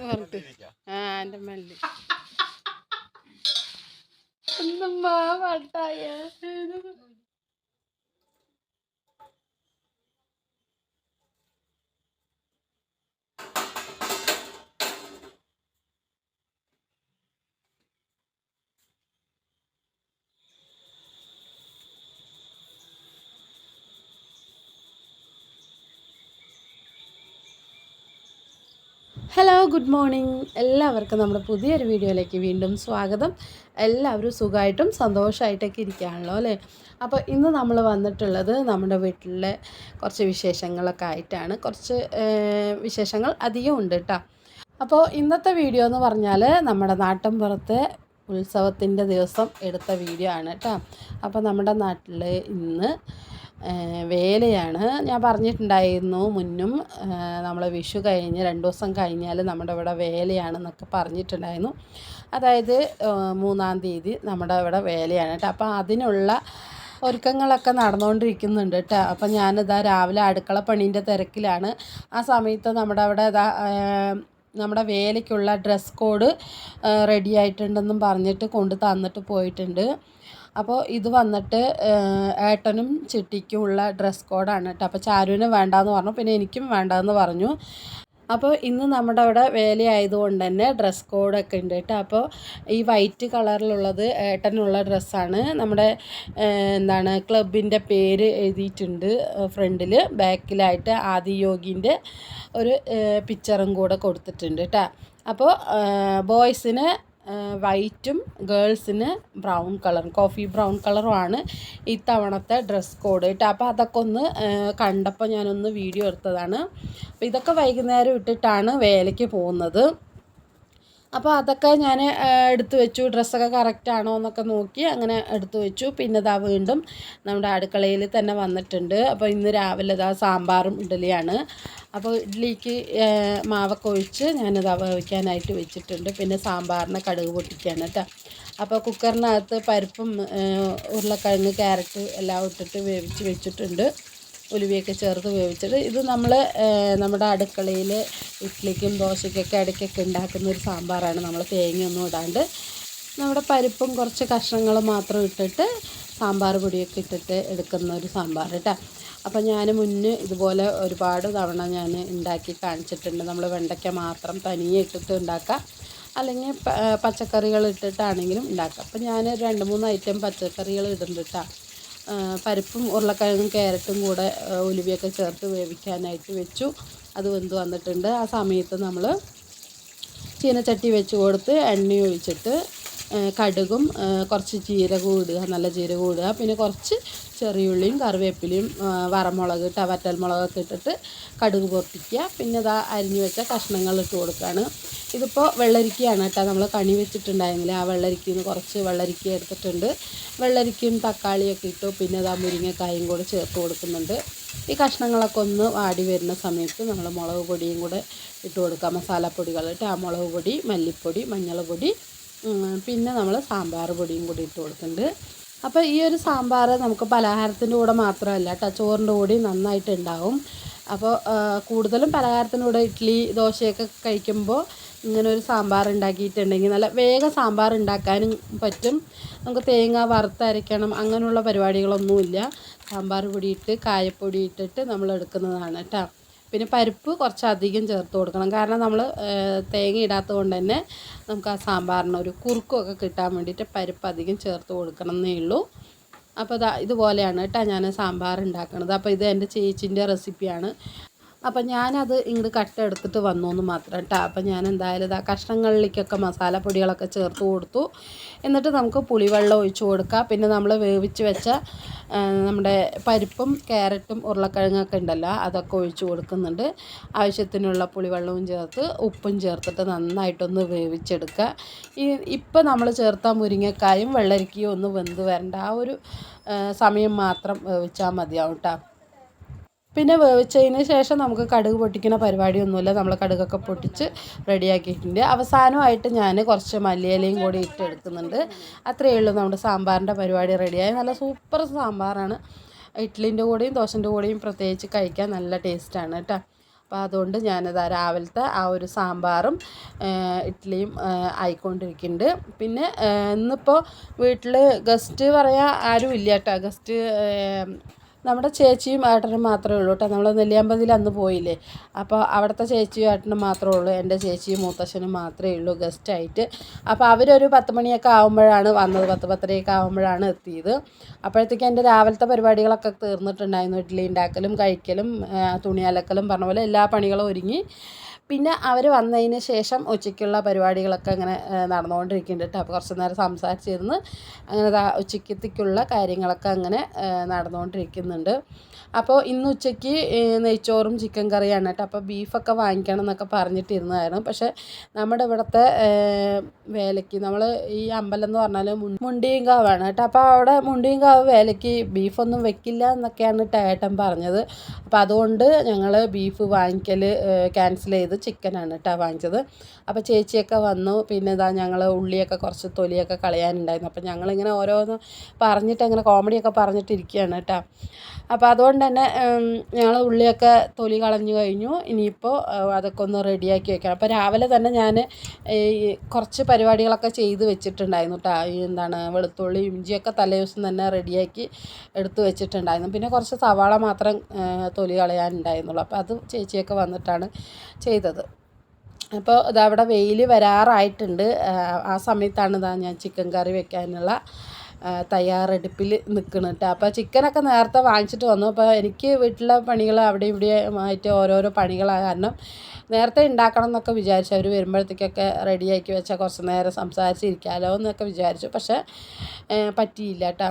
എന്ന് പറഞ്ഞിട്ട്. ആ എന്റെ വട്ടായ? Good morning. എല്ലാവർക്കും നമ്മുടെ പുതിയൊരു വീഡിയോയിലേക്ക് വീണ്ടും സ്വാഗതം. എല്ലാവരും സുഖമായിട്ടും സന്തോഷമായിട്ടൊക്കെ ഇരിക്കുകയാണല്ലോ അല്ലേ? അപ്പോൾ ഇന്ന് നമ്മൾ വന്നിട്ടുള്ളത് നമ്മുടെ വീട്ടിലെ കുറച്ച് വിശേഷങ്ങളൊക്കെ ആയിട്ടാണ്. കുറച്ച് വിശേഷങ്ങൾ അധികം ഉണ്ട് കേട്ടോ. അപ്പോൾ ഇന്നത്തെ വീഡിയോ എന്ന് പറഞ്ഞാൽ നമ്മുടെ നാട്ടിൻപുറത്തെ ഉത്സവത്തിന്റെ ദിവസം എടുത്ത വീഡിയോ ആണ് കേട്ടോ. അപ്പോൾ നമ്മുടെ നാട്ടിൽ ഇന്ന് വേലയാണ്. ഞാൻ പറഞ്ഞിട്ടുണ്ടായിരുന്നു മുന്നും നമ്മൾ വിഷു കഴിഞ്ഞ് രണ്ട് ദിവസം കഴിഞ്ഞാൽ നമ്മുടെ ഇവിടെ വേലയാണെന്നൊക്കെ പറഞ്ഞിട്ടുണ്ടായിരുന്നു. അതായത് മൂന്നാം തീയതി നമ്മുടെ ഇവിടെ വേലയാണ് കേട്ടോ. അപ്പോൾ അതിനുള്ള ഒരുക്കങ്ങളൊക്കെ നടന്നുകൊണ്ടിരിക്കുന്നുണ്ട് കേട്ടോ. അപ്പം ഞാനിതാ രാവിലെ അടുക്കള പണീന്റെ തിരക്കിലാണ്. ആ സമയത്ത് നമ്മുടെ അവിടെ നമ്മുടെ വേലയ്ക്കുള്ള ഡ്രസ് കോഡ് റെഡി ആയിട്ടുണ്ടെന്നും പറഞ്ഞിട്ട് കൊണ്ട് തന്നിട്ട് പോയിട്ടുണ്ട്. അപ്പോൾ ഇത് വന്നിട്ട് ഏട്ടനും ചിട്ടിക്കും ഉള്ള ഡ്രസ് കോഡാണ് കേട്ടോ. അപ്പോൾ ചാരുവിന് വേണ്ടാന്ന് പറഞ്ഞു. പിന്നെ എനിക്കും വേണ്ടാന്ന് പറഞ്ഞു. അപ്പോൾ ഇന്ന് നമ്മുടെ അവിടെ വേലയായതുകൊണ്ട് തന്നെ ഡ്രസ് കോഡൊക്കെ ഉണ്ട് കേട്ടോ. അപ്പോൾ ഈ വൈറ്റ് കളറിലുള്ളത് ഏട്ടനുള്ള ഡ്രസ്സാണ്. നമ്മുടെ എന്താണ് ക്ലബിന്റെ പേര് എഴുതിയിട്ടുണ്ട് ഫ്രണ്ടിൽ ബാക്കിലായിട്ട് ആദിയോഗിന്റെ ഒരു പിക്ചറും കൂടെ കൊടുത്തിട്ടുണ്ട് കേട്ടോ. അപ്പോൾ ബോയ്സിന് വൈറ്റും ഗേൾസിന് ബ്രൗൺ കളർ കോഫി ബ്രൗൺ കളറുമാണ് ഇത്തവണത്തെ ഡ്രസ് കോഡ് കേട്ടോ അപ്പോൾ അതൊക്കെ ഒന്ന് കണ്ടപ്പോൾ ഞാനൊന്ന് വീഡിയോ എടുത്തതാണ്. അപ്പോൾ ഇതൊക്കെ വൈകുന്നേരം ഇട്ടിട്ടാണ് വേലയ്ക്ക് പോകുന്നത്. അപ്പോൾ അതൊക്കെ ഞാൻ എടുത്തു വെച്ചു. ഡ്രസ്സൊക്കെ കറക്റ്റ് ആണോ എന്നൊക്കെ നോക്കി അങ്ങനെ എടുത്തു വെച്ചു. പിന്നെ ഇതാ വീണ്ടും നമ്മുടെ അടുക്കളയിൽ തന്നെ വന്നിട്ടുണ്ട്. അപ്പോൾ ഇന്ന് രാവിലെ ഇതാ സാമ്പാറും ഇഡ്ഡലിയാണ്. അപ്പോൾ ഇഡ്ഡലിക്ക് മാവൊക്കെ ഒഴിച്ച് ഞാനിത് വേവിക്കാനായിട്ട് വെച്ചിട്ടുണ്ട്. പിന്നെ സാമ്പാറിന് കടുക് പൊട്ടിക്കുകയാണ് കേട്ടോ അപ്പോൾ കുക്കറിനകത്ത് പരിപ്പും ഉരുളക്കിഴങ്ങ് ക്യാരറ്റ് എല്ലാം ഇട്ടിട്ട് വേവിച്ച് വെച്ചിട്ടുണ്ട്. ഉലുവയൊക്കെ ചേർത്ത് വേവിച്ചത് ഇത് നമ്മൾ നമ്മുടെ അടുക്കളയിൽ ഇഡ്ഡലിക്കും ദോശയ്ക്കൊക്കെ ഇടയ്ക്കൊക്കെ ഉണ്ടാക്കുന്ന ഒരു സാമ്പാറാണ്. നമ്മൾ തേങ്ങയൊന്നും ഇടാണ്ട് നമ്മുടെ പരിപ്പും കുറച്ച് കഷ്ണങ്ങൾ മാത്രം ഇട്ടിട്ട് സാമ്പാർ പൊടിയൊക്കെ ഇട്ടിട്ട് എടുക്കുന്ന ഒരു സാമ്പാർ കേട്ടോ അപ്പോൾ ഞാൻ മുന്നേ ഇതുപോലെ ഒരുപാട് തവണ ഞാൻ ഉണ്ടാക്കി കാണിച്ചിട്ടുണ്ട്. നമ്മൾ വെണ്ടയ്ക്ക മാത്രം തനിയെ ഇട്ടിട്ട് ഉണ്ടാക്കാം. അല്ലെങ്കിൽ പച്ചക്കറികൾ ഇട്ടിട്ടാണെങ്കിലും ഉണ്ടാക്കാം. അപ്പോൾ ഞാൻ രണ്ട് മൂന്ന് ഐറ്റം പച്ചക്കറികൾ ഇടുന്നുണ്ട് കേട്ടോ പരിപ്പും ഉരുളക്കിഴങ്ങും ക്യാരറ്റും കൂടെ ഉലുവിയൊക്കെ ചേർത്ത് വേവിക്കാനായിട്ട് വെച്ചു. അത് വെന്ത് വന്നിട്ടുണ്ട്. ആ സമയത്ത് നമ്മൾ ചീനച്ചട്ടി വെച്ച് കൊടുത്ത് എണ്ണ ഒഴിച്ചിട്ട് കടുകും കുറച്ച് ജീരകവും ഇടുക നല്ല ജീരകവും ഇടുക. പിന്നെ കുറച്ച് ചെറിയുള്ളിയും കറിവേപ്പിലയും വറമുളക് ഇട്ട് വറ്റൽമുളകൊക്കെ ഇട്ടിട്ട് കടുക് പൊട്ടിക്കുക. പിന്നെ ഇതാ അരിഞ്ഞു വെച്ച കഷ്ണങ്ങൾ ഇട്ട് കൊടുക്കുകയാണ്. ഇതിപ്പോൾ വെള്ളരിക്കയാണ് കേട്ടോ നമ്മൾ കണി വെച്ചിട്ടുണ്ടായിരുന്നില്ല? ആ വെള്ളരിക്കയിൽ നിന്ന് കുറച്ച് വെള്ളരിക്ക എടുത്തിട്ടുണ്ട്. വെള്ളരിക്കയും തക്കാളിയൊക്കെ ഇട്ടു. പിന്നെ ഇതാ മുരിങ്ങക്കായും കൂടെ ചേർത്ത് കൊടുക്കുന്നുണ്ട്. ഈ കഷ്ണങ്ങളൊക്കെ ഒന്ന് വാടി വരുന്ന സമയത്ത് നമ്മൾ മുളക് പൊടിയും കൂടെ ഇട്ട് കൊടുക്കുക മസാലപ്പൊടികൾ ഇട്ട് ആ മുളക് പൊടി മല്ലിപ്പൊടി മഞ്ഞൾപ്പൊടി പിന്നെ നമ്മൾ സാമ്പാർ പൊടിയും കൂടി ഇട്ട് കൊടുക്കുന്നുണ്ട്. അപ്പോൾ ഈ ഒരു സാമ്പാർ നമുക്ക് പലഹാരത്തിന്റെ കൂടെ മാത്രമല്ല കേട്ടോ ചോറിന്റെ കൂടി നന്നായിട്ട് ഉണ്ടാവും. അപ്പോൾ കൂടുതലും പലഹാരത്തിന്റെ കൂടെ ഇഡ്ഡലി ദോശയൊക്കെ കഴിക്കുമ്പോൾ ഇങ്ങനെ ഒരു സാമ്പാർ ഉണ്ടാക്കിയിട്ടുണ്ടെങ്കിൽ നല്ല വേഗം സാമ്പാർ ഉണ്ടാക്കാനും പറ്റും. നമുക്ക് തേങ്ങ വറുത്തരയ്ക്കണം അങ്ങനെയുള്ള പരിപാടികളൊന്നുമില്ല. സാമ്പാർ പൊടിയിട്ട് കായപ്പൊടി ഇട്ടിട്ട് നമ്മൾ എടുക്കുന്നതാണ് കേട്ടോ പിന്നെ പരിപ്പ് കുറച്ച് അധികം ചേർത്ത് കൊടുക്കണം. കാരണം നമ്മൾ തേങ്ങ ഇടാത്തത് കൊണ്ട് തന്നെ നമുക്ക് ആ സാമ്പാറിന് ഒരു കുറുക്കൊക്കെ കിട്ടാൻ വേണ്ടിയിട്ട് പരിപ്പ് അധികം ചേർത്ത് കൊടുക്കണം എന്നേ ഉള്ളൂ. അപ്പോൾ ഇതാ ഇതുപോലെയാണ് കേട്ടോ ഞാൻ സാമ്പാർ ഉണ്ടാക്കുന്നത് അപ്പോൾ ഇത് എന്റെ ചേച്ചിന്റെ റെസിപ്പിയാണ് അപ്പം ഞാനത് ഇങ്ങോട്ട് കട്ട എടുത്തിട്ട് വന്നു എന്ന് മാത്രം കേട്ടോ അപ്പം ഞാൻ എന്തായാലും ഇതാ കഷ്ണങ്ങളിലേക്കൊക്കെ മസാലപ്പൊടികളൊക്കെ ചേർത്ത് കൊടുത്തു. എന്നിട്ട് നമുക്ക് പുളിവെള്ളം ഒഴിച്ചു കൊടുക്കാം. പിന്നെ നമ്മൾ വേവിച്ച് വെച്ച നമ്മുടെ പരിപ്പും ക്യാരറ്റും ഉരുളക്കിഴങ്ങൊക്കെ ഉണ്ടല്ലോ അതൊക്കെ ഒഴിച്ചു കൊടുക്കുന്നുണ്ട്. ആവശ്യത്തിനുള്ള പുളിവെള്ളവും ചേർത്ത് ഉപ്പും ചേർത്തിട്ട് നന്നായിട്ടൊന്ന് വേവിച്ചെടുക്കുക ഈ ഇപ്പം നമ്മൾ ചേർത്ത മുരിങ്ങക്കായും വെള്ളരിക്കയും ഒന്ന് വെന്ത് വരേണ്ട. ആ ഒരു സമയം മാത്രം വേവിച്ചാൽ മതിയാവും കേട്ടോ പിന്നെ വേവിച്ചതിന് ശേഷം നമുക്ക് കടുക് പൊട്ടിക്കുന്ന പരിപാടിയൊന്നുമില്ല. നമ്മൾ കടുകൊക്കെ പൊട്ടിച്ച് റെഡിയാക്കിയിട്ടുണ്ട്. അവസാനമായിട്ട് ഞാൻ കുറച്ച് മല്ലിയിലയും കൂടി ഇട്ട് എടുക്കുന്നുണ്ട്. അത്രയേ ഉള്ളൂ നമ്മുടെ സാമ്പാറിന്റെ പരിപാടി റെഡിയായി. നല്ല സൂപ്പർ സാമ്പാറാണ്. ഇഡ്ഡലിന്റെ കൂടെയും ദോശന്റെ കൂടെയും പ്രത്യേകിച്ച് കഴിക്കാൻ നല്ല ടേസ്റ്റാണ് കേട്ടോ. അപ്പോൾ അതുകൊണ്ട് ഞാനത് രാവിലത്തെ ആ ഒരു സാമ്പാറും ഇഡ്ഡലിയും ആയിക്കൊണ്ടിരിക്കുന്നുണ്ട്. പിന്നെ ഇന്നിപ്പോൾ വീട്ടിൽ ഗസ്റ്റ് പറയാൻ ആരും ഇല്ല കേട്ടോ. ഗസ്റ്റ് നമ്മുടെ ചേച്ചിയും ഏട്ടനും മാത്രമേ ഉള്ളൂ കേട്ടോ. നമ്മൾ നെല്ലിയാമ്പതിൽ അന്ന് പോയില്ലേ. അപ്പോൾ അവിടുത്തെ ചേച്ചിയും ഏട്ടനും മാത്രമേ ഉള്ളൂ. എന്റെ ചേച്ചിയും മൂത്തശ്ശനും മാത്രമേ ഉള്ളൂ ഗസ്റ്റായിട്ട് അപ്പോൾ അവരൊരു പത്ത് മണിയൊക്കെ ആകുമ്പോഴാണ് വന്നത്. പത്ത് പത്തരയൊക്കെ ആകുമ്പോഴാണ് എത്തിയത്. അപ്പോഴത്തേക്കും എന്റെ രാവിലത്തെ പരിപാടികളൊക്കെ തീർന്നിട്ടുണ്ടായിരുന്നു. ഇഡ്ഡലി ഉണ്ടാക്കലും കഴിക്കലും തുണി അലക്കലും പറഞ്ഞ പോലെ എല്ലാ പണികളും ഒരുങ്ങി. പിന്നെ അവർ വന്നതിന് ശേഷം ഉച്ചയ്ക്കുള്ള പരിപാടികളൊക്കെ അങ്ങനെ നടന്നുകൊണ്ടിരിക്കുന്നുണ്ട് കേട്ടോ. അപ്പോൾ കുറച്ച് നേരം സംസാരിച്ചിരുന്ന് അങ്ങനെ ഉച്ചയ്ക്കത്തേക്കുള്ള കാര്യങ്ങളൊക്കെ അങ്ങനെ നടന്നുകൊണ്ടിരിക്കുന്നുണ്ട്. അപ്പോൾ ഇന്ന് ഉച്ചയ്ക്ക് നെയ്ച്ചോറും ചിക്കൻ കറിയാണ് കേട്ടോ. അപ്പോൾ ബീഫൊക്കെ വാങ്ങിക്കണം എന്നൊക്കെ പറഞ്ഞിട്ടിരുന്നതായിരുന്നു. പക്ഷേ നമ്മുടെ ഇവിടുത്തെ വേലയ്ക്ക് നമ്മൾ ഈ അമ്പലം എന്ന് പറഞ്ഞാൽ മുണ്ടിയങ്കാവാണ് കേട്ടോ. അപ്പോൾ അവിടെ മുണ്ടിയങ്കാവ് വേലയ്ക്ക് ബീഫൊന്നും വെക്കില്ല എന്നൊക്കെയാണ് ടേട്ടൻ പറഞ്ഞത്. അപ്പോൾ അതുകൊണ്ട് ഞങ്ങൾ ബീഫ് വാങ്ങിക്കൽ ക്യാൻസൽ ചെയ്ത് ചിക്കനാണ് കേട്ടോ വാങ്ങിച്ചത്. അപ്പോൾ ചേച്ചിയൊക്കെ വന്നു. പിന്നെ ഇതാ ഞങ്ങൾ ഉള്ളിയൊക്കെ കുറച്ച് തൊലിയൊക്കെ കളയാനുണ്ടായിരുന്നു. അപ്പോൾ ഞങ്ങളിങ്ങനെ ഓരോന്ന് പറഞ്ഞിട്ട് അങ്ങനെ കോമഡിയൊക്കെ പറഞ്ഞിട്ടിരിക്കുകയാണ് കേട്ടോ. അപ്പോൾ അതുകൊണ്ട് തന്നെ ഞങ്ങൾ ഉള്ളിയൊക്കെ തൊലി കളഞ്ഞു കഴിഞ്ഞു. ഇനിയിപ്പോൾ അതൊക്കെ ഒന്ന് റെഡിയാക്കി വെക്കണം. അപ്പോൾ രാവിലെ തന്നെ ഞാൻ കുറച്ച് പരിപാടികളൊക്കെ ചെയ്ത് വെച്ചിട്ടുണ്ടായിരുന്നു കേട്ടോ എന്താണ് വെളുത്തുള്ളി ഇഞ്ചിയൊക്കെ തലേദിവസം തന്നെ റെഡിയാക്കി എടുത്ത് വെച്ചിട്ടുണ്ടായിരുന്നു. പിന്നെ കുറച്ച് സവാള മാത്രം തൊലി കളയാനുണ്ടായിരുന്നുള്ളൂ. അപ്പോൾ അത് ചേച്ചിയൊക്കെ വന്നിട്ടാണ് ചെയ്തത്. അപ്പോൾ ഇതവിടെ വെയിൽ വരാറായിട്ടുണ്ട്. ആ, സമയത്താണ് ഇതാ ഞാൻ ചിക്കൻ കറി വെക്കാനുള്ള തയ്യാറെടുപ്പിൽ നിൽക്കണം കേട്ടോ അപ്പോൾ ചിക്കനൊക്കെ നേരത്തെ വാങ്ങിച്ചിട്ട് വന്നു. അപ്പോൾ എനിക്ക് വീട്ടിലെ പണികൾ അവിടെ ഇവിടെ ആയിട്ട് ഓരോരോ പണികളായ കാരണം നേരത്തെ ഉണ്ടാക്കണം എന്നൊക്കെ വിചാരിച്ചു. അവർ വരുമ്പോഴത്തേക്കൊക്കെ റെഡിയാക്കി വെച്ചാൽ കുറച്ച് നേരം സംസാരിച്ചിരിക്കാമല്ലോ എന്നൊക്കെ വിചാരിച്ചു. പക്ഷേ പറ്റിയില്ല കേട്ടോ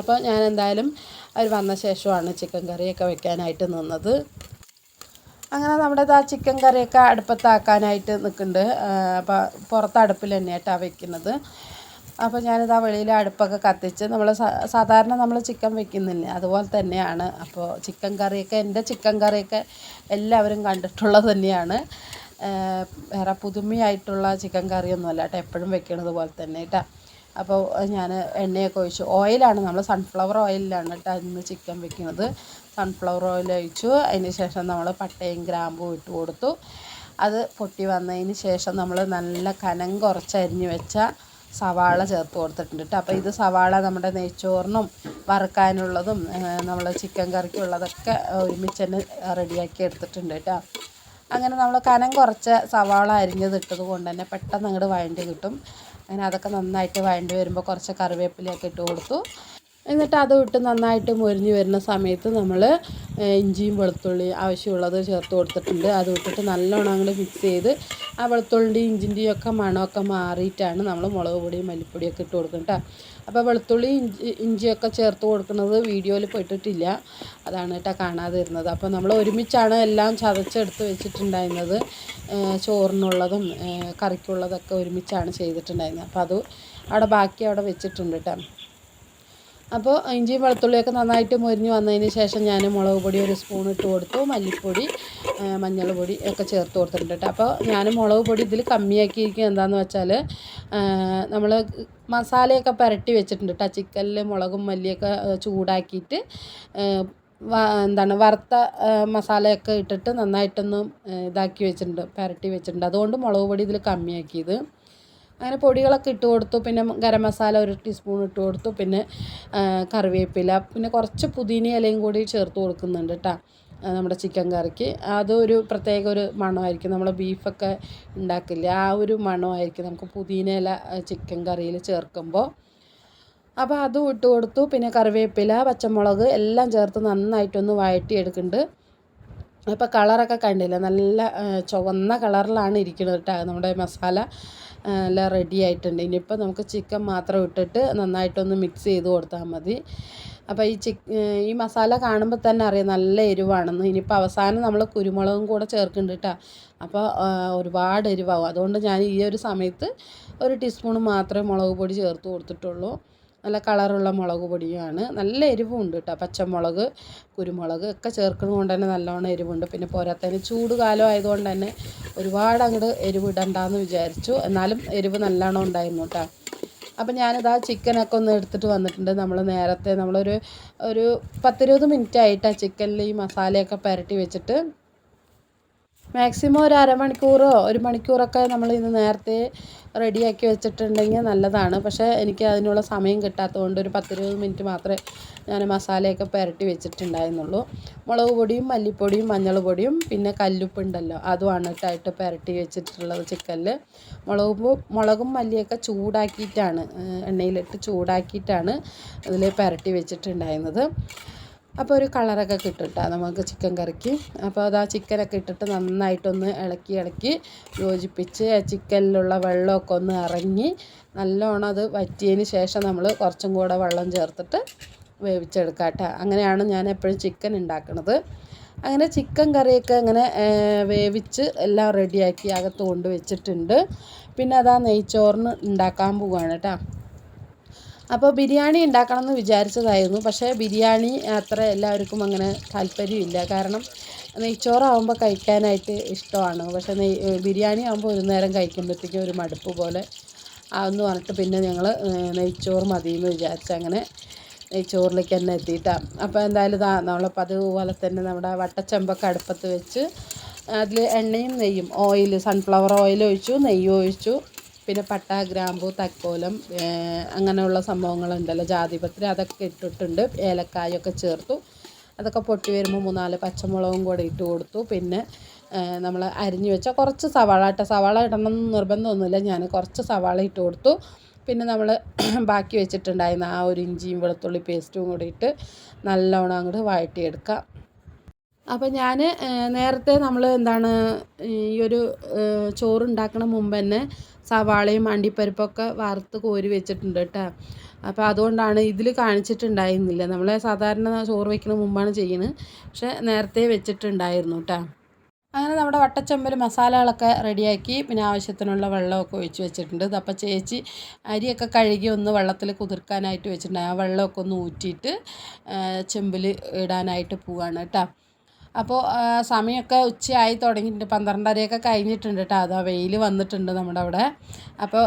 അപ്പോൾ ഞാൻ എന്തായാലും അവർ വന്ന ശേഷമാണ് ചിക്കൻ കറിയൊക്കെ വെക്കാനായിട്ട് നിന്നത്. അങ്ങനെ നമ്മുടെ ആ ചിക്കൻ കറിയൊക്കെ അടുപ്പത്താക്കാനായിട്ട് നിൽക്കുന്നുണ്ട് അപ്പോൾ പുറത്ത് അടുപ്പിൽ തന്നെയായിട്ടാണ് വെക്കുന്നത്. അപ്പോൾ ഞാനിതാ വെളിയിൽ അടുപ്പൊക്കെ കത്തിച്ച് നമ്മൾ സാധാരണ നമ്മൾ ചിക്കൻ വെക്കുന്നില്ലേ അതുപോലെ തന്നെയാണ്. അപ്പോൾ ചിക്കൻ കറിയൊക്കെ എന്റെ ചിക്കൻ കറിയൊക്കെ എല്ലാവരും കണ്ടിട്ടുള്ളത് തന്നെയാണ്. വേറെ പുതുമയായിട്ടുള്ള ചിക്കൻ കറിയൊന്നുമല്ല കേട്ടോ എപ്പോഴും വെക്കണത് പോലെ തന്നെ കേട്ടോ. അപ്പോൾ ഞാൻ എണ്ണയൊക്കെ ഒഴിച്ചു ഓയിലാണ് നമ്മൾ സൺഫ്ലവർ ഓയിലാണ് കേട്ടോ ഇന്ന് ചിക്കൻ വെക്കുന്നത് സൺഫ്ലവർ ഓയിൽ ഒഴിച്ചു അതിന് ശേഷം നമ്മൾ പട്ടയും ഗ്രാമ്പും ഇട്ട് കൊടുത്തു. അത് പൊട്ടി വന്നതിന് ശേഷം നമ്മൾ നല്ല കനം കുറച്ച് അരിഞ്ഞു വെച്ച സവാള ചേർത്ത് കൊടുത്തിട്ടുണ്ട് കേട്ടോ. അപ്പോൾ ഇത് സവാള നമ്മുടെ നെയ്ച്ചോറിനും വറുക്കാനുള്ളതും നമ്മൾ ചിക്കൻ കറിക്കുള്ളതൊക്കെ ഒരുമിച്ച് തന്നെ റെഡിയാക്കി എടുത്തിട്ടുണ്ട് കേട്ടോ. അങ്ങനെ നമ്മൾ കനം കുറച്ച സവാള അരിഞ്ഞത് ഇട്ടത് കൊണ്ട് തന്നെ പെട്ടെന്ന് അങ്ങോട്ട് വഴണ്ടി കിട്ടും. അങ്ങനെ അതൊക്കെ നന്നായിട്ട് വഴണ്ടി വരുമ്പോൾ കുറച്ച് കറിവേപ്പിലയൊക്കെ ഇട്ട് കൊടുത്തു. എന്നിട്ട് അത് ഇട്ട് നന്നായിട്ട് മുരിഞ്ഞ് വരുന്ന സമയത്ത് നമ്മൾ ഇഞ്ചിയും വെളുത്തുള്ളിയും ആവശ്യമുള്ളത് ചേർത്ത് കൊടുത്തിട്ടുണ്ട്. അത് ഇട്ടിട്ട് നല്ലോണം അങ്ങോട്ട് മിക്സ് ചെയ്ത് ആ വെളുത്തുള്ളിന്റെയും ഇഞ്ചിന്റെയും ഒക്കെ മണമൊക്കെ മാറിയിട്ടാണ് നമ്മൾ മുളക് പൊടിയും മല്ലിപ്പൊടിയൊക്കെ ഇട്ട് കൊടുക്കുന്നത് കേട്ടോ. അപ്പോൾ വെളുത്തുള്ളി ഇഞ്ചി ഇഞ്ചിയൊക്കെ ചേർത്ത് കൊടുക്കുന്നത് വീഡിയോയിൽ പെട്ടിട്ടില്ല അതാണ് കേട്ടോ കാണാതെ ഇരുന്നത്. അപ്പോൾ നമ്മൾ ഒരുമിച്ചാണ് എല്ലാം ചതച്ചെടുത്ത് വെച്ചിട്ടുണ്ടായിരുന്നത്. ചോറിനുള്ളതും കറിക്കുള്ളതൊക്കെ ഒരുമിച്ചാണ് ചെയ്തിട്ടുണ്ടായിരുന്നത്. അപ്പോൾ അത് അവിടെ ബാക്കി അവിടെ വെച്ചിട്ടുണ്ട് കേട്ടോ. അപ്പോൾ ഇഞ്ചിയും വെളുത്തുള്ളിയൊക്കെ നന്നായിട്ട് മുരിഞ്ഞ് വന്നതിന് ശേഷം ഞാൻ മുളക് പൊടി ഒരു സ്പൂൺ ഇട്ട് കൊടുത്തു മല്ലിപ്പൊടി മഞ്ഞൾപ്പൊടി മഞ്ഞൾ പൊടി ഒക്കെ ചേർത്ത് കൊടുത്തിട്ടുണ്ട് കേട്ടോ. അപ്പോൾ ഞാൻ മുളക് പൊടി ഇതിൽ കമ്മിയാക്കിയിരിക്കുക എന്താണെന്ന് വെച്ചാൽ നമ്മൾ മസാലയൊക്കെ പുരട്ടി വെച്ചിട്ടുണ്ട് കേട്ടോ. ചിക്കനിൽ മുളകും മല്ലിയൊക്കെ ചൂടാക്കിയിട്ട് എന്താണ് വറുത്ത മസാലയൊക്കെ ഇട്ടിട്ട് നന്നായിട്ടൊന്ന് ഇതാക്കി വെച്ചിട്ടുണ്ട് പുരട്ടി വെച്ചിട്ടുണ്ട്. അതുകൊണ്ട് മുളക് പൊടി ഇതിൽ കമ്മിയാക്കിയത്. അങ്ങനെ പൊടികളൊക്കെ ഇട്ട് കൊടുത്തു. പിന്നെ ഗരം മസാല ഒരു ടീസ്പൂൺ ഇട്ട് കൊടുത്തു. പിന്നെ കറിവേപ്പില. പിന്നെ കുറച്ച് പുതിന ഇലയും കൂടി ചേർത്ത് കൊടുക്കുന്നുണ്ട് കേട്ടോ നമ്മുടെ ചിക്കൻ കറിക്ക്. അതൊരു പ്രത്യേക ഒരു മണമായിരിക്കും. നമ്മൾ ബീഫൊക്കെ ഉണ്ടാക്കില്ല ആ ഒരു മണമായിരിക്കും നമുക്ക് പുതിന ഇല ചിക്കൻ കറിയിൽ ചേർക്കുമ്പോൾ അപ്പോൾ അതും ഇട്ട് കൊടുത്തു. പിന്നെ കറിവേപ്പില പച്ചമുളക് എല്ലാം ചേർത്ത് നന്നായിട്ടൊന്ന് വഴറ്റിയെടുക്കുന്നുണ്ട്. അപ്പോൾ കളറൊക്കെ കണ്ടില്ല? നല്ല ചുവന്ന കളറിലാണ് ഇരിക്കുന്നത് കേട്ടോ നമ്മുടെ മസാല എല്ലാം റെഡി ആയിട്ടുണ്ട്. ഇനിയിപ്പോൾ നമുക്ക് ചിക്കൻ മാത്രം ഇട്ടിട്ട് നന്നായിട്ടൊന്ന് മിക്സ് ചെയ്ത് കൊടുത്താൽ മതി. അപ്പോൾ ഈ ചിക്ക് ഈ മസാല കാണുമ്പോൾ തന്നെ അറിയാം നല്ല എരിവാണെന്ന്. ഇനിയിപ്പോൾ അവസാനം നമ്മൾ കുരുമുളകും കൂടെ ചേർക്കുന്നുണ്ട് കേട്ടോ അപ്പോൾ ഒരുപാട് എരിവാകും അതുകൊണ്ട് ഞാൻ ഈ ഒരു സമയത്ത് ഒരു ടീസ്പൂൺ മാത്രമേ മുളക് പൊടി ചേർത്ത് കൊടുത്തിട്ടുള്ളൂ. നല്ല കളറുള്ള മുളക് പൊടിയാണ് നല്ല എരിവുണ്ട് കേട്ടോ പച്ചമുളക് കുരുമുളക് ഒക്കെ ചേർക്കുന്നത് കൊണ്ട് തന്നെ നല്ലോണം എരിവുണ്ട്. പിന്നെ പോരാത്തതിന് ചൂട് കാലം ആയതുകൊണ്ട് തന്നെ ഒരുപാട് അങ്ങോട്ട് എരിവ് ഇടണ്ടെന്ന് വിചാരിച്ചു. എന്നാലും എരിവ് നല്ലോണം ഉണ്ടായിരുന്നു കേട്ടോ അപ്പം ഞാനിതാ ചിക്കനൊക്കെ ഒന്ന് എടുത്തിട്ട് വന്നിട്ടുണ്ട്. നമ്മൾ നേരത്തെ നമ്മളൊരു ഒരു പത്തിരുപത് മിനിറ്റ് ആയിട്ട് ആ ചിക്കനിൽ ഈ മസാലയൊക്കെ പുരട്ടി വെച്ചിട്ട് മാക്സിമം ഒരു അരമണിക്കൂറോ ഒരു മണിക്കൂറൊക്കെ നമ്മൾ ഇന്ന് നേരത്തെ റെഡിയാക്കി വെച്ചിട്ടുണ്ടെങ്കിൽ നല്ലതാണ്. പക്ഷേ എനിക്ക് അതിനുള്ള സമയം കിട്ടാത്തതുകൊണ്ട് ഒരു പത്തിരുപത് മിനിറ്റ് മാത്രമേ ഞാൻ മസാലയൊക്കെ പുരട്ടി വെച്ചിട്ടുണ്ടായിരുന്നുള്ളൂ. മുളക് പൊടിയും മല്ലിപ്പൊടിയും മഞ്ഞൾ പൊടിയും പിന്നെ കല്ലുപ്പുണ്ടല്ലോ അതുമാണ് ഇട്ടായിട്ട് പുരട്ടി വെച്ചിട്ടുള്ളത് ചിക്കനിൽ. മുളക് മുളകും മല്ലിയൊക്കെ ചൂടാക്കിയിട്ടാണ് എണ്ണയിലിട്ട് ചൂടാക്കിയിട്ടാണ് ഇതിൽ പുരട്ടി വെച്ചിട്ടുണ്ടായിരുന്നത്. അപ്പോൾ ഒരു കളറൊക്കെ കിട്ടും കേട്ടോ നമുക്ക് ചിക്കൻ കറിക്ക്. അപ്പോൾ അത് ആ ചിക്കനൊക്കെ ഇട്ടിട്ട് നന്നായിട്ടൊന്ന് ഇളക്കി ഇളക്കി യോജിപ്പിച്ച് ചിക്കനിലുള്ള വെള്ളമൊക്കെ ഒന്ന് ഇറങ്ങി നല്ലോണം അത് വറ്റിയതിന് ശേഷം നമ്മൾ കുറച്ചും കൂടെ വെള്ളം ചേർത്തിട്ട് വേവിച്ചെടുക്കാം കേട്ടോ അങ്ങനെയാണ് ഞാൻ എപ്പോഴും ചിക്കൻ ഉണ്ടാക്കുന്നത് അങ്ങനെ ചിക്കൻ കറിയൊക്കെ അങ്ങനെ വേവിച്ച് എല്ലാം റെഡിയാക്കി അകത്ത് കൊണ്ട് വെച്ചിട്ടുണ്ട്. പിന്നെ അതാ നെയ്ച്ചോറിന് ഉണ്ടാക്കാൻ പോവുകയാണ് കേട്ടോ അപ്പോൾ ബിരിയാണി ഉണ്ടാക്കണം എന്ന് വിചാരിച്ചതായിരുന്നു. പക്ഷേ ബിരിയാണി അത്ര എല്ലാവർക്കും അങ്ങനെ താല്പര്യമില്ല. കാരണം നെയ്ച്ചോറാവുമ്പോൾ കഴിക്കാനായിട്ട് ഇഷ്ടമാണ്. പക്ഷേ നെയ് ബിരിയാണി ആകുമ്പോൾ ഒരു നേരം കഴിക്കുമ്പോഴത്തേക്കും ഒരു മടുപ്പ് പോലെ എന്ന് പറഞ്ഞിട്ട് പിന്നെ ഞങ്ങൾ നെയ്ച്ചോറ് മതി എന്ന് വിചാരിച്ച് അങ്ങനെ നെയ്ച്ചോറിലേക്ക് തന്നെ എത്തിയിട്ടാണ് അപ്പോൾ എന്തായാലും ഇതാ നമ്മളെ പതിവ് പോലെ തന്നെ നമ്മുടെ വട്ടച്ചെമ്പൊക്കെ അടുപ്പത്ത് വെച്ച് അതിൽ എണ്ണയും നെയ്യും ഓയിൽ സൺഫ്ലവർ ഓയിൽ ഒഴിച്ചു നെയ്യ് ഒഴിച്ചു. പിന്നെ പട്ട ഗ്രാമ്പു തക്കോലം അങ്ങനെയുള്ള സംഭവങ്ങളുണ്ടല്ലോ. ജാതിപത്രി അതൊക്കെ ഇട്ടിട്ടുണ്ട്. ഏലക്കായൊക്കെ ചേർത്തു. അതൊക്കെ പൊട്ടി വരുമ്പോൾ മൂന്നാൽ പച്ചമുളകും കൂടെ ഇട്ട് കൊടുത്തു. പിന്നെ നമ്മൾ അരിഞ്ഞു വെച്ച കുറച്ച് സവാള കേട്ടോ സവാള ഇടണം നിർബന്ധമൊന്നുമില്ല. ഞാൻ കുറച്ച് സവാള ഇട്ട് കൊടുത്തു. പിന്നെ നമ്മൾ ബാക്കി വെച്ചിട്ടുണ്ടായിരുന്ന ആ ഒരു ഇഞ്ചിയും വെളുത്തുള്ളി പേസ്റ്റും കൂടി ഇട്ട് നല്ലോണം അങ്ങോട്ട് വഴറ്റിയെടുക്കാം. അപ്പോൾ ഞാൻ നേരത്തെ നമ്മൾ എന്താണ് ഈ ഒരു ചോറുണ്ടാക്കണ മുമ്പ് തന്നെ സവാളയും അണ്ടിപ്പരിപ്പൊക്കെ വറുത്ത് കോരി വെച്ചിട്ടുണ്ട് കേട്ടോ. അപ്പോൾ അതുകൊണ്ടാണ് ഇതിൽ കാണിച്ചിട്ടുണ്ടായിരുന്നില്ല. നമ്മൾ സാധാരണ ചോറ് വയ്ക്കുന്ന മുമ്പാണ് ചെയ്യുന്നത് പക്ഷേ നേരത്തെ വെച്ചിട്ടുണ്ടായിരുന്നു കേട്ടോ. അങ്ങനെ നമ്മുടെ വട്ടച്ചമ്പൽ മസാലകളൊക്കെ റെഡിയാക്കി പിന്നെ ആവശ്യത്തിനുള്ള വെള്ളമൊക്കെ ഒഴിച്ച് വെച്ചിട്ടുണ്ട്. അപ്പോൾ ചേച്ചി അരിയൊക്കെ കഴുകി ഒന്ന് വെള്ളത്തിൽ കുതിർക്കാനായിട്ട് വെച്ചിട്ടുണ്ട്. ആ വെള്ളമൊക്കെ ഒന്ന് ഊറ്റിയിട്ട് ചെമ്പിൽ ഇടാനായിട്ട് പോവുകയാണ് കേട്ടോ. അപ്പോൾ സമയമൊക്കെ ഉച്ചയായി തുടങ്ങിയിട്ടുണ്ട്. പന്ത്രണ്ടരയൊക്കെ കഴിഞ്ഞിട്ടുണ്ട് കേട്ടോ. അതാ വെയിൽ വന്നിട്ടുണ്ട് നമ്മുടെ അവിടെ. അപ്പോൾ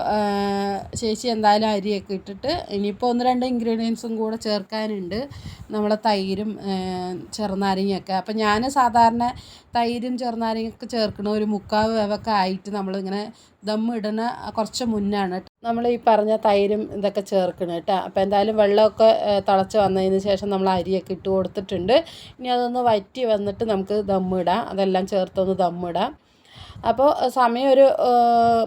ചേച്ചി എന്തായാലും അരിയൊക്കെ ഇട്ടിട്ട് ഇനിയിപ്പോൾ ഒന്ന് രണ്ട് ഇൻഗ്രീഡിയൻസും കൂടെ ചേർക്കാനുണ്ട്. നമ്മളെ തൈരും ചെറുനാരങ്ങയൊക്കെ. അപ്പോൾ ഞാൻ സാധാരണ തൈരും ചെറുനാരങ്ങയൊക്കെ ചേർക്കണ ഒരു മുക്കാവ് വേവൊക്കെ ആയിട്ട് നമ്മളിങ്ങനെ ദം ഇടുന്ന കുറച്ച് മുന്നാണ് നമ്മൾ ഈ പറഞ്ഞ തൈരും ഇതൊക്കെ ചേർക്കണം കേട്ടോ. അപ്പോൾ എന്തായാലും വെള്ളമൊക്കെ തിളച്ച് വന്നതിന് ശേഷം നമ്മൾ അരിയൊക്കെ ഇട്ട് കൊടുത്തിട്ടുണ്ട്. ഇനി അതൊന്ന് വറ്റി വന്നിട്ട് നമുക്ക് ദമ്മിടാം അതെല്ലാം ചേർത്തൊന്ന് ദമ്മിടാം അപ്പോൾ സമയം ഒരു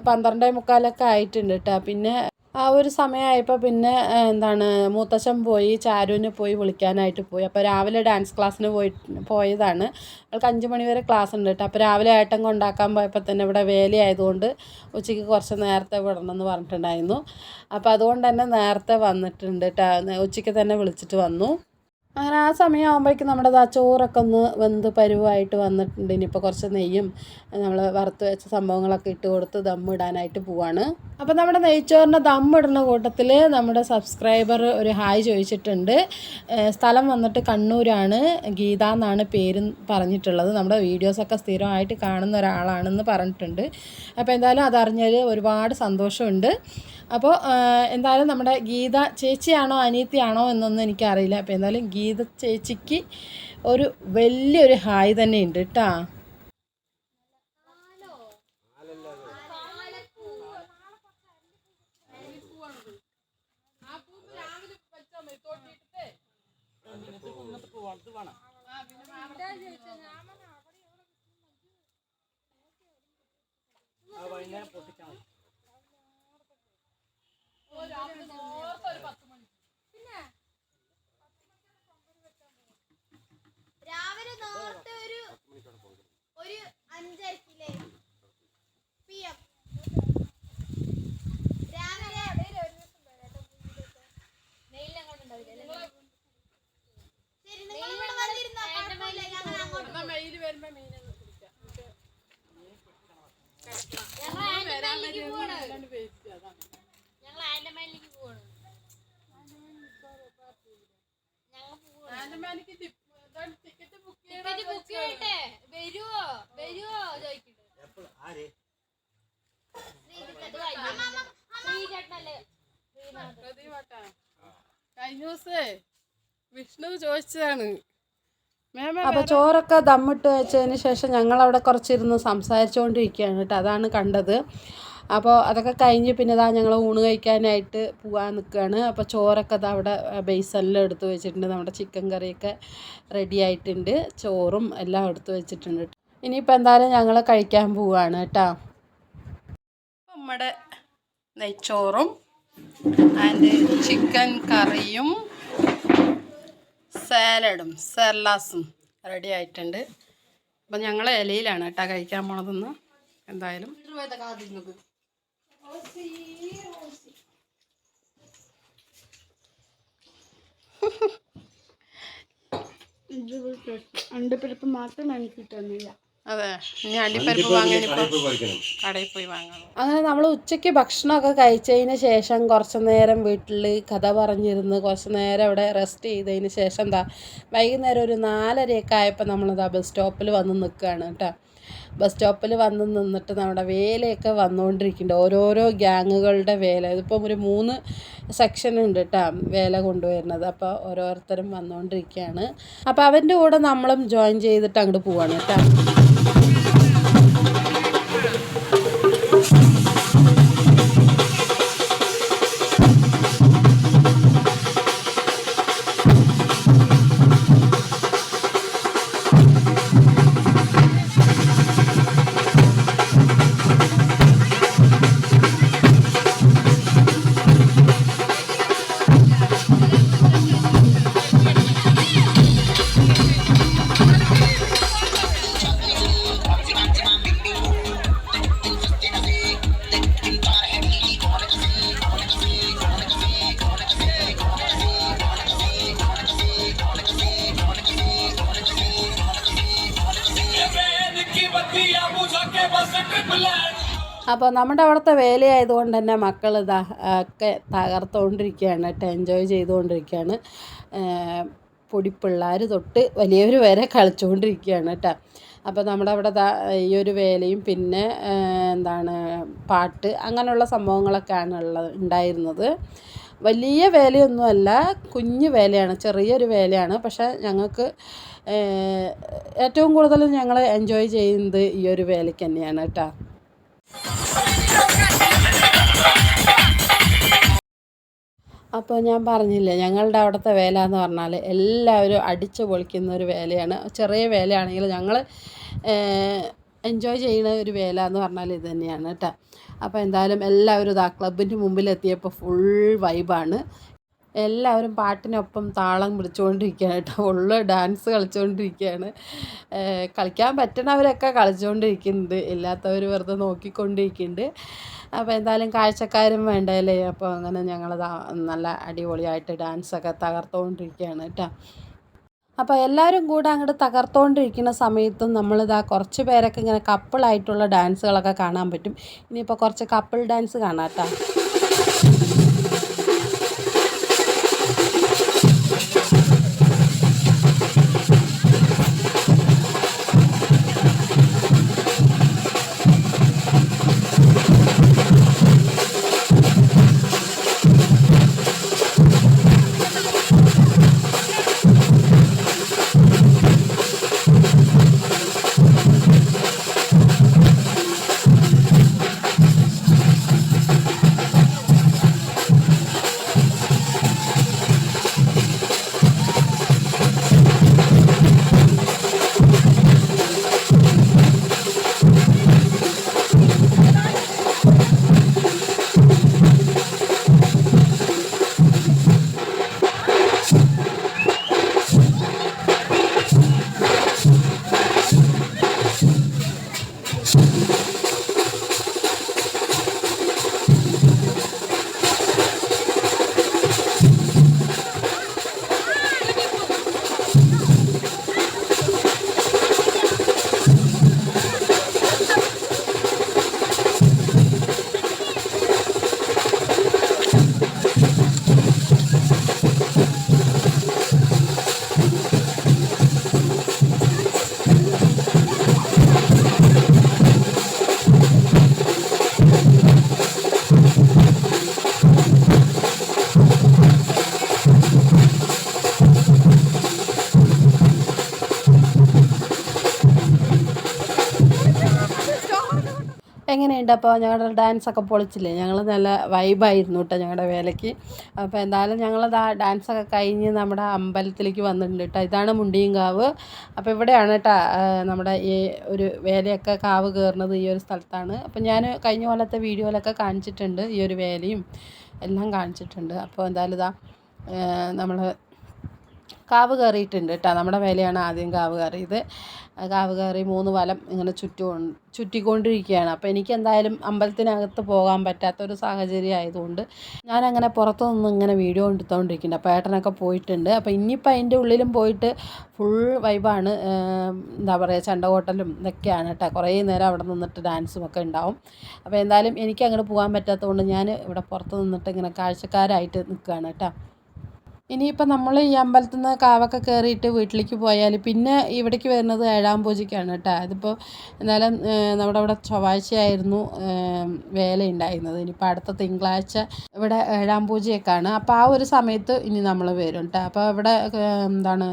പന്ത്രണ്ടേ മുക്കാലൊക്കെ ആയിട്ടുണ്ട് കേട്ടോ. പിന്നെ ആ ഒരു സമയമായപ്പോൾ പിന്നെ എന്താണ് മൂത്തച്ഛൻ പോയി ചാരുവിനെ പോയി വിളിക്കാനായിട്ട് പോയി. അപ്പോൾ രാവിലെ ഡാൻസ് ക്ലാസ്സിന് പോയി പോയതാണ്. അവൾക്ക് അഞ്ച് മണി വരെ ക്ലാസ് ഉണ്ട് കേട്ടോ. അപ്പോൾ രാവിലെ ഏട്ടൻ കൊണ്ടാക്കാൻ പോയപ്പോൾ തന്നെ ഇവിടെ വേലയായതുകൊണ്ട് ഉച്ചയ്ക്ക് കുറച്ച് നേരത്തെ വിടണം എന്ന് പറഞ്ഞിട്ടുണ്ടായിരുന്നു. അപ്പോൾ അതുകൊണ്ട് തന്നെ നേരത്തെ വന്നിട്ടുണ്ട് കേട്ടോ. ഉച്ചയ്ക്ക് തന്നെ വിളിച്ചിട്ട് വന്നു. അങ്ങനെ ആ സമയമാകുമ്പോഴേക്കും നമ്മുടെ ആ ചോറൊക്കെ ഒന്ന് വെന്ത് പരുവായിട്ട് വന്നിട്ടുണ്ട്. ഇനിയിപ്പോൾ കുറച്ച് നെയ്യും നമ്മൾ വറുത്ത് വെച്ച സംഭവങ്ങളൊക്കെ ഇട്ട് കൊടുത്ത് ഇടാനായിട്ട് പോവാണ്. അപ്പോൾ നമ്മുടെ നെയ്ച്ചോറിന്റെ ഇടുന്ന കൂട്ടത്തിൽ നമ്മുടെ സബ്സ്ക്രൈബർ ഒരു ഹായ് ചോദിച്ചിട്ടുണ്ട്. സ്ഥലം വന്നിട്ട് കണ്ണൂരാണ്. ഗീത എന്നാണ് പേര് പറഞ്ഞിട്ടുള്ളത്. നമ്മുടെ വീഡിയോസൊക്കെ സ്ഥിരമായിട്ട് കാണുന്ന ഒരാളാണെന്ന് പറഞ്ഞിട്ടുണ്ട്. അപ്പോൾ എന്തായാലും അതറിഞ്ഞാൽ ഒരുപാട് സന്തോഷമുണ്ട്. അപ്പോൾ എന്തായാലും നമ്മുടെ ഗീത ചേച്ചിയാണോ അനിയത്തിയാണോ എന്നൊന്നും എനിക്കറിയില്ല. അപ്പോൾ എന്തായാലും ഗീത ചേച്ചിക്ക് ഒരു വലിയൊരു ഹായ് തന്നെ ഉണ്ട് കേട്ടോ പൊട്ടിച്ചാൽ രാവിലെ നേരത്തെ ഒരു ഒരു അഞ്ചരക്കില്ലേ പി എം രാവിലെ ശരി നിങ്ങൾ ഇവിടെ വന്നിരുന്നോ കുഴപ്പമില്ല ഞങ്ങൾ അങ്ങോട്ട് മെയിൽ വരുമ്പോൾ മീനൊന്ന് പിടിക്കാം ഞങ്ങൾ ആൻഡമാനിലേക്ക് പോവാണ് വേസ്റ്റ് അതാണ് ഞങ്ങൾ ആൻഡമാനിലേക്ക് പോവാണ് ഞങ്ങൾ പോവാണ് ആൻഡമാനിക്ക് ടിക്കറ്റ് ബുക്ക് ടിക്കറ്റ് ബുക്ക് ചെയ്യട്ടെ വരുവോ വരുവോ ചോദിക്കട്ടെ ആര് ശ്രീചേട്ടനല്ലേ പ്രതിവട്ടാ അപ്പൊ ചോറൊക്കെ ദമ്മിട്ട് വെച്ചതിന് ശേഷം ഞങ്ങൾ അവിടെ കുറച്ചിരുന്ന് സംസാരിച്ചുകൊണ്ടിരിക്കുകയാണ് കേട്ടോ. അതാണ് കണ്ടത്. അപ്പോൾ അതൊക്കെ കഴിഞ്ഞ് പിന്നെ ഇതാ ഞങ്ങൾ ഊണ് കഴിക്കാനായിട്ട് പോകാൻ നിൽക്കുകയാണ് അപ്പോൾ ചോറൊക്കെ അത് അവിടെ ബേസെല്ലാം എടുത്ത് വെച്ചിട്ടുണ്ട്. നമ്മുടെ ചിക്കൻ കറിയൊക്കെ റെഡി ആയിട്ടുണ്ട്. ചോറും എല്ലാം എടുത്ത് വെച്ചിട്ടുണ്ട് ഇനിയിപ്പോൾ എന്തായാലും ഞങ്ങൾ കഴിക്കാൻ പോവുകയാണ് കേട്ടോ. നമ്മുടെ നെയ്ച്ചോറും ആൻഡ് ചിക്കൻ കറിയും സാലഡും സെർലാസും റെഡി ആയിട്ടുണ്ട്. അപ്പം ഞങ്ങൾ ഇലയിലാണ് കേട്ടോ കഴിക്കാൻ പോണതെന്ന്. എന്തായാലും. അണ്ടിപ്പരിപ്പ് മാത്രം എനിക്ക് കിട്ടുന്നില്ല. അതെ. ഇനി അണ്ടിപ്പരിപ്പ് വാങ്ങാൻ ഇപ്പോൾ കടയിൽ പോയി പറിക്കണം കടയിൽ പോയി വാങ്ങണം അങ്ങനെ നമ്മൾ ഉച്ചയ്ക്ക് ഭക്ഷണമൊക്കെ കഴിച്ചതിന് ശേഷം കുറച്ച് നേരം വീട്ടിൽ കഥ പറഞ്ഞിരുന്ന് കുറച്ച് നേരം അവിടെ റെസ്റ്റ് ചെയ്തതിന് ശേഷം എന്താ വൈകുന്നേരം ഒരു നാലരയൊക്കെ ആയപ്പോൾ നമ്മളിതാ ബസ് സ്റ്റോപ്പിൽ വന്ന് നിൽക്കുകയാണ് കേട്ടോ. ബസ് സ്റ്റോപ്പിൽ വന്ന് നിന്നിട്ട് നമ്മുടെ വേലയൊക്കെ വന്നുകൊണ്ടിരിക്കുന്നുണ്ട് ഓരോരോ ഗ്യാങ്ങുകളുടെ വേല. ഇതിപ്പം ഒരു മൂന്ന് സെക്ഷൻ ഉണ്ട് കേട്ടോ വേല കൊണ്ടുവരുന്നത്. അപ്പോൾ ഓരോരുത്തരും വന്നുകൊണ്ടിരിക്കുകയാണ് അപ്പോൾ അവന്റെ കൂടെ നമ്മളും ജോയിൻ ചെയ്തിട്ട് അങ്ങോട്ട് പോവാണ് കേട്ടോ. നമ്മുടെ അവിടുത്തെ വേലയായതുകൊണ്ട് തന്നെ മക്കൾ ഇതാ ഒക്കെ തകർത്തുകൊണ്ടിരിക്കുകയാണ് കേട്ടോ എൻജോയ് ചെയ്തുകൊണ്ടിരിക്കുകയാണ്. പൊടിപ്പിള്ളാർ തൊട്ട് വലിയവർ വരെ കളിച്ചുകൊണ്ടിരിക്കുകയാണ് കേട്ടോ. അപ്പോൾ നമ്മുടെ അവിടെ ഈ ഒരു വേലയും പിന്നെ എന്താണ് പാട്ട് അങ്ങനെയുള്ള സംഭവങ്ങളൊക്കെയാണ് ഉള്ളത് ഉണ്ടായിരുന്നത്. വലിയ വേലയൊന്നുമല്ല കുഞ്ഞു വേലയാണ് ചെറിയൊരു വേലയാണ്. പക്ഷേ ഞങ്ങൾക്ക് ഏറ്റവും കൂടുതൽ ഞങ്ങൾ എൻജോയ് ചെയ്യുന്നത് ഈ ഒരു വേലയ്ക്ക് തന്നെയാണ് കേട്ടോ. അപ്പോൾ ഞാൻ പറഞ്ഞില്ലേ ഞങ്ങളുടെ അവിടുത്തെ വേല എന്ന് പറഞ്ഞാൽ എല്ലാവരും അടിച്ച് പൊളിക്കുന്ന ഒരു വേലയാണ്. ചെറിയ വേലയാണെങ്കിൽ ഞങ്ങൾ എൻജോയ് ചെയ്യുന്ന ഒരു വേല എന്ന് പറഞ്ഞാൽ ഇത് തന്നെയാണ് കേട്ടോ. അപ്പോൾ എന്തായാലും എല്ലാവരും ഇതാ ക്ലബിന്റെ മുമ്പിലെത്തിയപ്പോൾ ഫുൾ വൈബാണ് എല്ലാവരും പാട്ടിനൊപ്പം താളം പിടിച്ചുകൊണ്ടിരിക്കുകയാണ്. കേട്ടോ ഉള്ള ഡാൻസ് കളിച്ചുകൊണ്ടിരിക്കുകയാണ്. കളിക്കാൻ പറ്റണവരൊക്കെ കളിച്ചുകൊണ്ടിരിക്കുന്നുണ്ട്. ഇല്ലാത്തവർ വെറുതെ നോക്കിക്കൊണ്ടിരിക്കുന്നുണ്ട്. അപ്പോൾ എന്തായാലും കാഴ്ചക്കാരും വേണ്ടല്ലേ? അപ്പോൾ അങ്ങനെ ഞങ്ങൾ നല്ല അടിപൊളിയായിട്ട് ഡാൻസൊക്കെ തകർത്തുകൊണ്ടിരിക്കുകയാണ് കേട്ടോ. അപ്പോൾ എല്ലാവരും കൂടെ അങ്ങോട്ട് തകർത്തുകൊണ്ടിരിക്കുന്ന സമയത്തും നമ്മളിതാ കുറച്ച് പേരൊക്കെ ഇങ്ങനെ കപ്പിളായിട്ടുള്ള ഡാൻസുകളൊക്കെ കാണാൻ പറ്റും. ഇനിയിപ്പോൾ കുറച്ച് കപ്പിൾ ഡാൻസ് കാണാം കേട്ടോ. അപ്പോൾ ഞങ്ങളുടെ ഡാൻസ് ഒക്കെ പൊളിച്ചില്ലേ? ഞങ്ങൾ നല്ല വൈബായിരുന്നു കേട്ടോ ഞങ്ങളുടെ വേലയ്ക്ക് അപ്പോൾ എന്തായാലും ഞങ്ങൾ ഡാൻസൊക്കെ കഴിഞ്ഞ് നമ്മുടെ അമ്പലത്തിലേക്ക് വന്നിട്ടുണ്ട് കേട്ടോ ഇതാണ് മുണ്ടിയങ്കാവ് അപ്പോൾ ഇവിടെയാണ് കേട്ടോ നമ്മുടെ ഈ ഒരു വേലയൊക്കെ കാവ് കയറുന്നത് ഈ ഒരു സ്ഥലത്താണ്. അപ്പോൾ ഞാൻ കഴിഞ്ഞ കൊല്ലത്തെ വീഡിയോയിലൊക്കെ കാണിച്ചിട്ടുണ്ട് ഈ ഒരു വേലയും എല്ലാം കാണിച്ചിട്ടുണ്ട്. അപ്പോൾ എന്തായാലും ഇതാ നമ്മൾ കാവ് കയറിയിട്ടുണ്ട് കേട്ടോ. നമ്മുടെ വേലയാണ് ആദ്യം കാവ് കയറിയത്. കാവ് കയറി മൂന്ന് വലം ഇങ്ങനെ ചുറ്റി ചുറ്റിക്കൊണ്ടിരിക്കുകയാണ്. അപ്പോൾ എനിക്ക് എന്തായാലും അമ്പലത്തിനകത്ത് പോകാൻ പറ്റാത്തൊരു സാഹചര്യം ആയതുകൊണ്ട് ഞാനങ്ങനെ പുറത്തു നിന്ന് ഇങ്ങനെ വീഡിയോ എടുത്തുകൊണ്ടിരിക്കുന്നുണ്ട് അപ്പോൾ ഏട്ടനൊക്കെ പോയിട്ടുണ്ട്. അപ്പോൾ ഇനിയിപ്പോൾ അതിന്റെ ഉള്ളിലും പോയിട്ട് ഫുൾ വൈബാണ് എന്താ പറയുക ചണ്ടകോട്ടലും ഇതൊക്കെയാണ് കേട്ടോ. കുറേ നേരം അവിടെ നിന്നിട്ട് ഡാൻസും ഒക്കെ ഉണ്ടാവും. അപ്പോൾ എന്തായാലും എനിക്ക് അങ്ങോട്ട് പോകാൻ പറ്റാത്തതുകൊണ്ട് ഞാൻ ഇവിടെ പുറത്ത് നിന്നിട്ട് ഇങ്ങനെ കാഴ്ചക്കാരായിട്ട് നിൽക്കുകയാണ് കേട്ടോ. ഇനിയിപ്പോൾ നമ്മൾ ഈ അമ്പലത്തിൽ നിന്ന് കാവൊക്കെ കയറിയിട്ട് വീട്ടിലേക്ക് പോയാൽ പിന്നെ ഇവിടേക്ക് വരുന്നത് ഏഴാം പൂജയ്ക്കാണ് കേട്ടോ അതിപ്പോൾ എന്നാലും നമ്മുടെ ഇവിടെ ചൊവ്വാഴ്ചയായിരുന്നു വേല ഉണ്ടായിരുന്നത് ഇനിയിപ്പോൾ അടുത്ത തിങ്കളാഴ്ച ഇവിടെ ഏഴാം പൂജയൊക്കെയാണ് അപ്പോൾ ആ ഒരു സമയത്ത് ഇനി നമ്മൾ വരും കേട്ടോ അപ്പോൾ ഇവിടെ എന്താണ്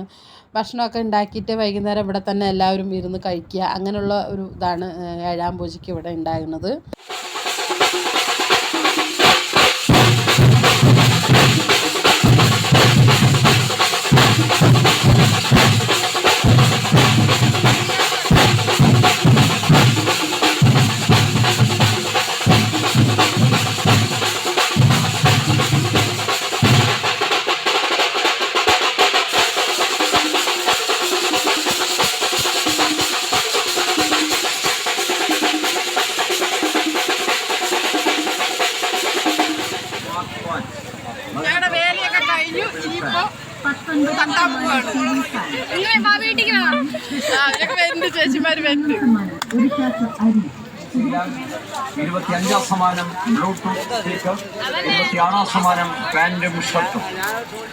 ഭക്ഷണമൊക്കെ ഉണ്ടാക്കിയിട്ട് വൈകുന്നേരം ഇവിടെ തന്നെ എല്ലാവരും ഇരുന്ന് കഴിക്കുക. അങ്ങനെയുള്ള ഒരു ഇതാണ് ഏഴാം പൂജയ്ക്ക് ഇവിടെ ഉണ്ടാകുന്നത്.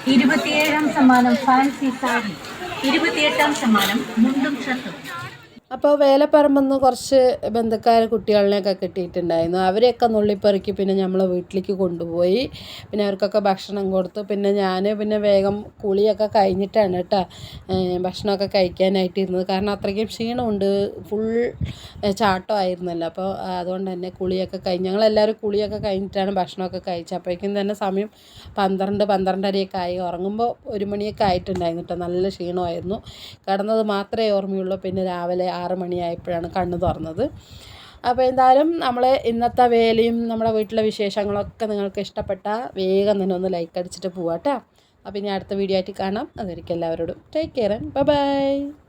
ഇരുപത്തിയേഴാം സമ്മാനം ഫാൻസി സാരി. ഇരുപത്തിയെട്ടാം സമ്മാനം അപ്പോൾ വേലപ്പറമ്പെന്ന് കുറച്ച് ബന്ധുക്കാർ കുട്ടികളിനെയൊക്കെ കിട്ടിയിട്ടുണ്ടായിരുന്നു. അവരെയൊക്കെ നുള്ളിപ്പെറുക്കി പിന്നെ നമ്മളെ വീട്ടിലേക്ക് കൊണ്ടുപോയി. പിന്നെ അവർക്കൊക്കെ ഭക്ഷണം കൊടുത്തു. പിന്നെ ഞാൻ പിന്നെ വേഗം കുളിയൊക്കെ കഴിഞ്ഞിട്ടാണ് കേട്ടോ ഭക്ഷണമൊക്കെ കഴിക്കാനായിട്ട് ഇരുന്നത്. കാരണം അത്രയ്ക്കും ക്ഷീണമുണ്ട്. ഫുൾ ചാട്ടമായിരുന്നല്ലോ. അപ്പോൾ അതുകൊണ്ട് തന്നെ കുളിയൊക്കെ കഴിഞ്ഞ് ഞങ്ങളെല്ലാവരും കുളിയൊക്കെ കഴിഞ്ഞിട്ടാണ് ഭക്ഷണമൊക്കെ കഴിച്ചത്. അപ്പോഴേക്കും തന്നെ സമയം പന്ത്രണ്ട് പന്ത്രണ്ടരയൊക്കെ ആയി. ഉറങ്ങുമ്പോൾ ഒരു മണിയൊക്കെ ആയിട്ടുണ്ടായിരുന്നു കേട്ടോ. നല്ല ക്ഷീണമായിരുന്നു. കിടന്നത് മാത്രമേ ഓർമ്മയുള്ളൂ. പിന്നെ രാവിലെ ആറ് മണിയായപ്പോഴാണ് കണ്ണു തുറന്നത്. അപ്പോൾ എന്തായാലും നമ്മൾ ഇന്നത്തെ വേലയും നമ്മുടെ വീട്ടിലെ വിശേഷങ്ങളൊക്കെ നിങ്ങൾക്ക് ഇഷ്ടപ്പെട്ട വേഗം തന്നെ ഒന്ന് ലൈക്ക് അടിച്ചിട്ട് പോവാട്ടോ. അപ്പോൾ ഇനി അടുത്ത വീഡിയോ ആയിട്ട് കാണാം. അതൊരിക്കും എല്ലാവരോടും. Take care bye bye